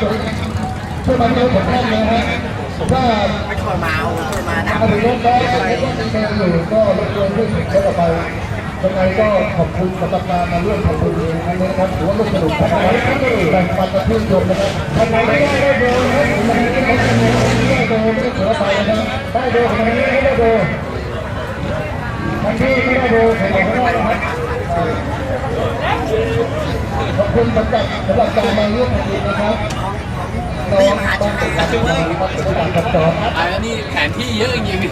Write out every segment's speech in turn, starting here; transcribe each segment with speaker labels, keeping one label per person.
Speaker 1: ช่วยช่วยมาที่รถผมแน่นเลยนะถ้า
Speaker 2: ไม่ช่วยมาเอาช่วยมาดั
Speaker 1: ถ้า
Speaker 2: บ
Speaker 1: ถึงรถแล้วรถยังแดงอยู่ก็รบกวนด้วยเช็คต่อไปยังไงก็ขอบคุณสำหรับการมาร่วมทำบุญในครั้งนี้นะครับถือว่าร่วมสนุกกันนะครับแบ่งปันกับเพื่อนชมนะครับท่านไหนไม่ได้ได้เบอร์นะครับผมไม่ได้ได้เบอร์ไม่ได้เบอร์ไม่ได้เสือไปนะครับได้เบอร์คนนี้ไม่ได้เบอร์ท่านที่ไม่ได้เบอร์ขอให้ได้นะครับขอบคุณสำหรับสำหรับการมาร่วมทำบุญนะครับ น้องต้องติดตามนะครับสำหรับการจอด
Speaker 3: อันนี้แผนที่เยอะจริงๆนี่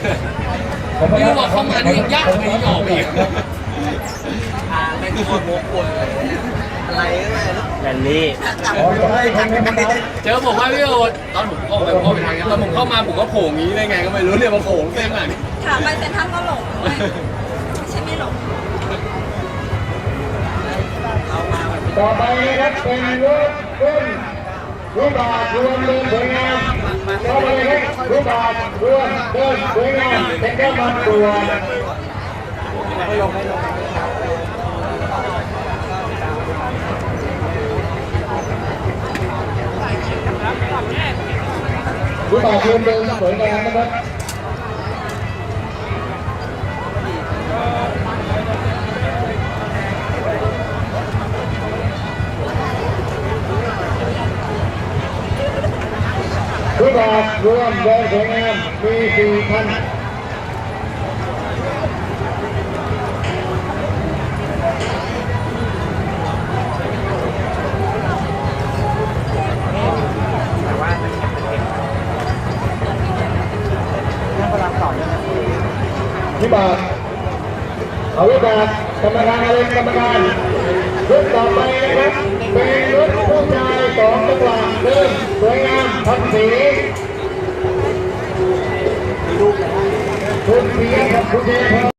Speaker 3: รู้ว่าเข้ามานี่ยังยากเลยออกอีก
Speaker 2: อ่าเป็นคนโมกุลอะไรก็ไม่รู้
Speaker 4: แรนลี่
Speaker 2: เจ
Speaker 3: อผมว่าพี่โอ๊ตตอนผมออกไปผมก็ไปทางนั้ตอนผมเข้ามาผมก็โผล่งี้ได้ไงก็ไม่รู้เนี่ยมาโผล่เส้นขนาดนี้
Speaker 5: ถามไปเซ็นทรัลก็หลงด้วยไม่ใช่ไม่หลง
Speaker 1: ต่อไปนะครับเป็นรถรุ่น cuối bà luôn lên với em sau đây hết cuối bà luôn lên với em sẽ kéo mặt của cuối bà. Luôn lên với em các bạn ปแบบรวมเดินสวยงามเป็นแค่มันตัวรูปแบบรวมเดินสวยงามนะครับ รูปแบบรวมเดินสวยงามมีสี่พัน พี่บาทเอารูปแบบกรรมการอะไรกรรมการรุ่นต่อไปนะครับเป็นรถผู้ชายสองจังหวะ สวยงามพันสีคุณเพียรกับคุณเจพร